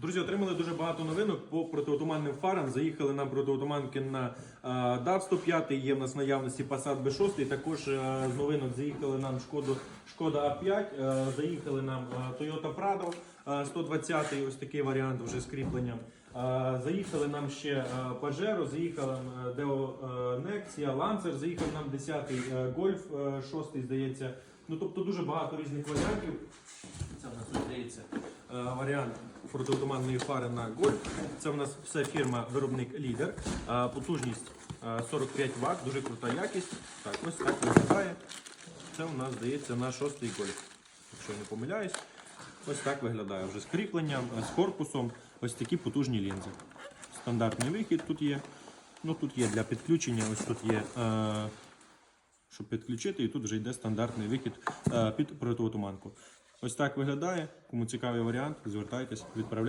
Друзі, отримали дуже багато новинок по протиотуманним фарам. Заїхали нам протиотуманки на DAF 105, є в нас наявності Passat B6. Також з новинок заїхали нам Шкоду, Шкода А5, е, заїхали нам Toyota Prado е, 120, ось такий варіант вже з кріпленням. Заїхали нам ще Pajero, заїхала нам Deo Nexia, Lancer, заїхав нам 10-й е, Golf, е, 6 здається. Ну тобто дуже багато різних варіантів. Це в нас здається варіант протиотуманної фари на Golf. Це в нас все фірма виробник лідер. Е, Потужність е, 45 Вт, дуже крута якість. Так, ось так виглядає. Це у нас здається на шостий гольф. Якщо я не помиляюсь, ось так виглядає вже з кріпленням, е, з корпусом. Ось такі потужні лінзи. Стандартний вихід тут є. Ну тут є для підключення, ось тут є. Е, щоб підключити, і тут вже йде стандартний вихід е, під протиотуманку. Ось так виглядає. Кому цікавий варіант, звертайтесь, відправляємо.